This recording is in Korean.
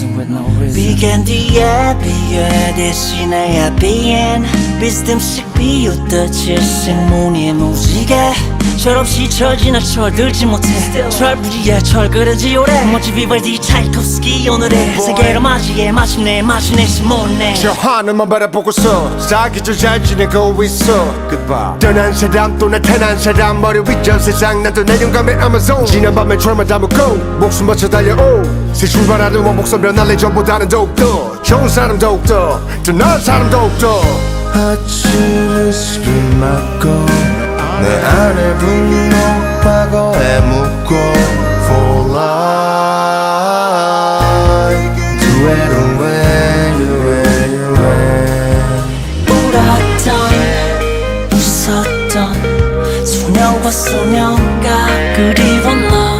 reason with no reason. 뒤에 비에 대신에 비엔 비스듬씩 비웃듯이 생문의 무지개 철없이 철지나 철들지 못해. 철부지에 철그러지 오래. 멋지 비발디 차이콥스키 오늘의 세계로 맞이해 마침내 마침내 시몬네. 저 하늘만 바라보고서 사기도 잘 지내고 있어. Goodbye. 떠난 사람 또 나타난 사람 머리 위점 세상 나도 내 영감의 아마존 지난 밤에 철만 담고 목숨 바쳐 달려오 새 출발하는 뭐 원목선 변할래 전보다는 더욱더 좋은 사람 더욱더 든든한 사람 더욱더. 아침은 술을 맞고 내 안에 분노 과거에 묻고 For life. Do it away, away, away 울었던 웃었던 소녀와 소녀가 그리워 너.